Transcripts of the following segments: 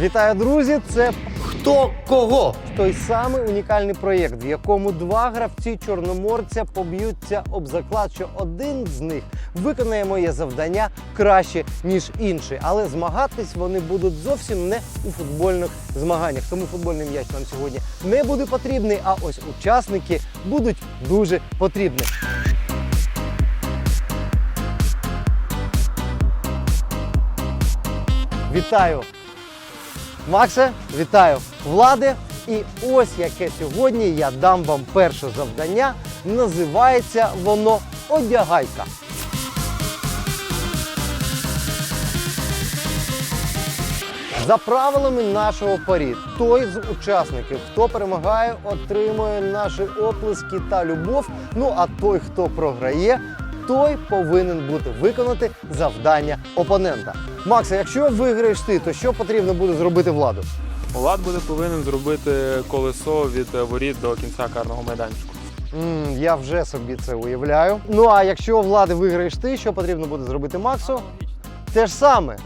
Вітаю, друзі! Це Хто кого? той самий унікальний проєкт, в якому два гравці чорноморця поб'ються об заклад, що один з них виконає моє завдання краще ніж інший. Але змагатись вони будуть зовсім не у футбольних змаганнях. Тому футбольний м'яч нам сьогодні не буде потрібний. А ось учасники будуть дуже потрібні. Вітаю! Максе, вітаю влади. І ось яке сьогодні я дам вам перше завдання. Називається воно одягайка. За правилами нашого парі, той з учасників, хто перемагає, отримує наші оплески та любов. Ну а той, хто програє, той повинен бути виконати завдання опонента. Макса, якщо виграєш ти, то що потрібно буде зробити владу? Влад буде повинен зробити колесо від воріт до кінця карного майданчику. М, я вже собі це уявляю. Ну а якщо влади виграєш ти, що потрібно буде зробити Максу? Те ж саме.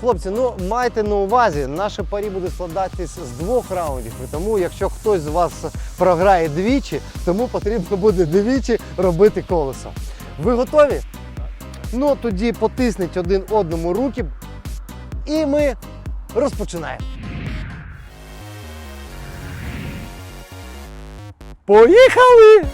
Хлопці, ну майте на увазі, наше парі буде складатись з двох раундів. І тому, якщо хтось з вас програє двічі, тому потрібно буде двічі робити колесо. Ви готові? Ну тоді потисніть один одному руки. І ми розпочинаємо. Поїхали!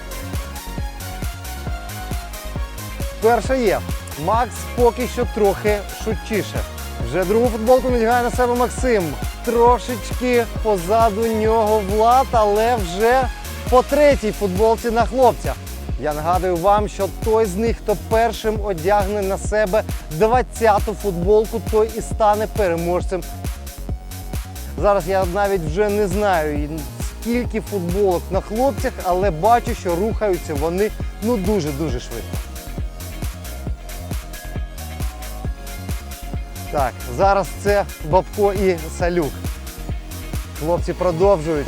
Перше є. Макс поки що трохи шутчіше. Вже другу футболку надягає на себе Максим. Трошечки позаду нього Влад, але вже по третій футболці на хлопцях. Я нагадую вам, що той з них, хто першим одягне на себе 20-ту футболку, той і стане переможцем Зараз я навіть вже не знаю скільки футболок на хлопцях, але бачу, що рухаються вони ну дуже-дуже швидко. Так, зараз це Бабко і Салюк. Хлопці продовжують.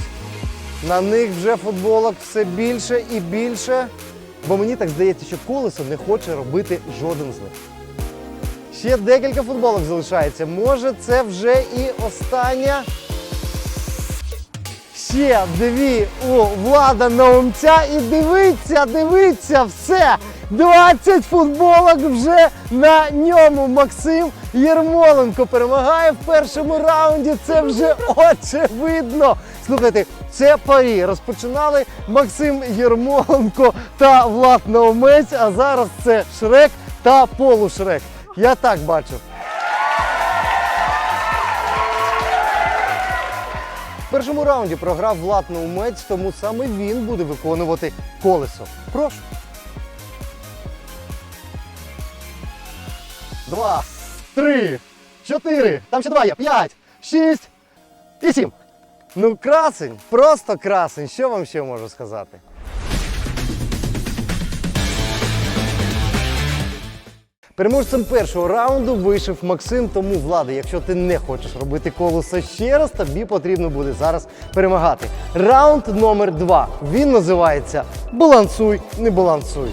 На них вже футболок все більше і більше. Бо мені так здається, що колесо не хоче робити жоден з них. Ще декілька футболок залишається. Може, це вже і остання. Ще дві у влада Наумця і дивіться, дивіться, все. 20 футболок вже на ньому. Максим Єрмоленко перемагає в першому раунді. Це вже очевидно. Слухайте, це парі. Розпочинали Максим Єрмоленко та Влад Наумець, а зараз це Шрек та полушрек. Я так бачу. В першому раунді програв Влад Наумець, тому саме він буде виконувати колесо. Прошу. Два, три, чотири. Там ще два є. П'ять, шість і сім. Ну, красень, просто красень. Що вам ще можу сказати? Переможцем першого раунду вийшов Максим. Тому влада, якщо ти не хочеш робити колесо ще раз, тобі потрібно буде зараз перемагати. Раунд номер два. Він називається Балансуй, не балансуй.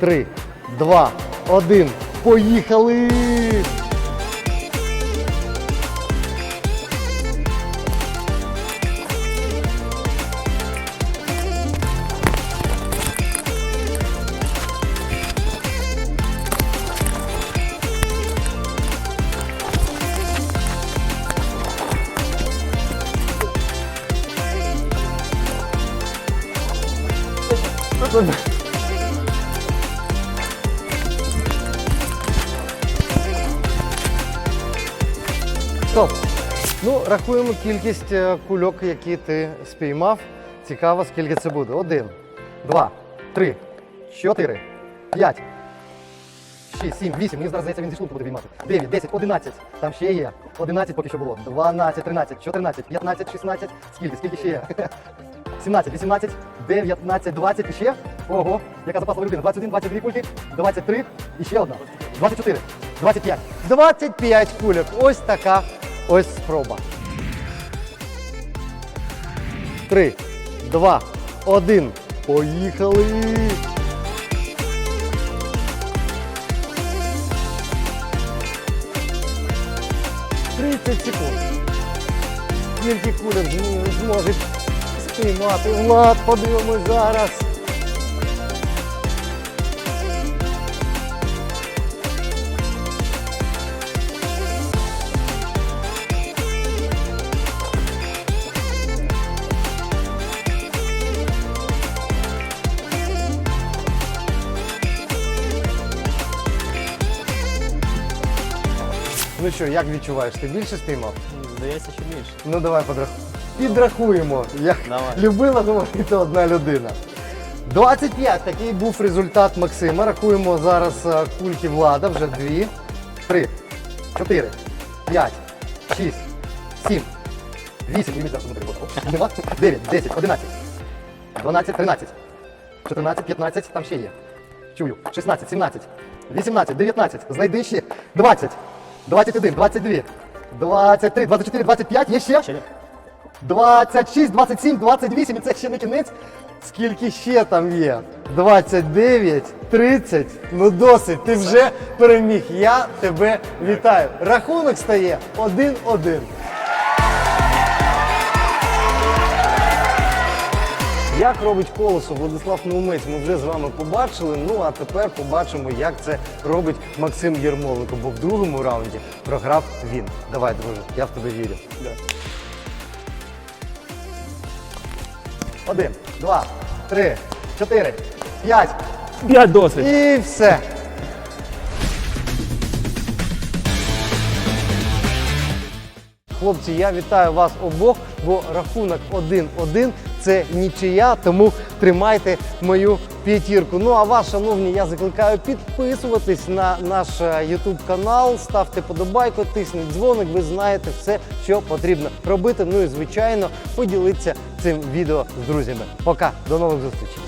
Три, два, один. Поїхали! Стоп. Ну, рахуємо кількість е, кульок, які ти спіймав. Цікаво, скільки це буде. Один, два, три, чотири, п'ять, шість, сім, вісім. Мені зараз здається, він зі шлунку буде виймати. Дев'ять, десять, одинадцять. Там ще є. Одинадцять поки що було. Дванадцять, тринадцять, чотирнадцять, п'ятнадцять, шістнадцять. Скільки? Скільки ще є? 17, 18, 19, 20 і ще. Ого, яка запасова людина. 21, 22 кульки, 23 і ще одна. 24, 25. 25 кульок. Ось така Ось спроба. Три, два, один. Поїхали! Тридцять секунд. Тільки куля зможе спіймати. Влад, подивимось зараз. Ну що, як відчуваєш? Ти більше спіймав? Здається, що більше. Ну давай подрахуємо. Підрахуємо, як Давай. любила говорити одна людина. 25 такий був результат Максима. Рахуємо зараз е, кульки влада, вже 2, 3, 4, 5, 6, 7, 8, ліміт зараз буде Оп, нема. 9, 10, 11, 12, 13, 14, 15, там ще є. Чую. 16, 17, 18, 19, знайди ще. 20, 21, 22, 23, 24, 25, є ще? Ще ні. 26, 27, 28, і це ще не кінець. Скільки ще там є? 29, 30. Ну досить, ти вже переміг. Я тебе вітаю. Рахунок стає 1-1. Як робить колесо Владислав Наумець, ми вже з вами побачили. Ну а тепер побачимо, як це робить Максим Єрмоленко, бо в другому раунді програв він. Давай, друже, я в тебе вірю. Один, два, три, чотири, п'ять. П'ять досить. І все. Хлопці, я вітаю вас обох, бо рахунок 1-1 це нічия, тому тримайте мою п'ятірку. Ну а вас, шановні, я закликаю підписуватись на наш е, YouTube канал, ставте подобайку, тисніть дзвоник, ви знаєте все, що потрібно робити. Ну і звичайно, поділіться цим відео з друзями. Пока, до нових зустрічей.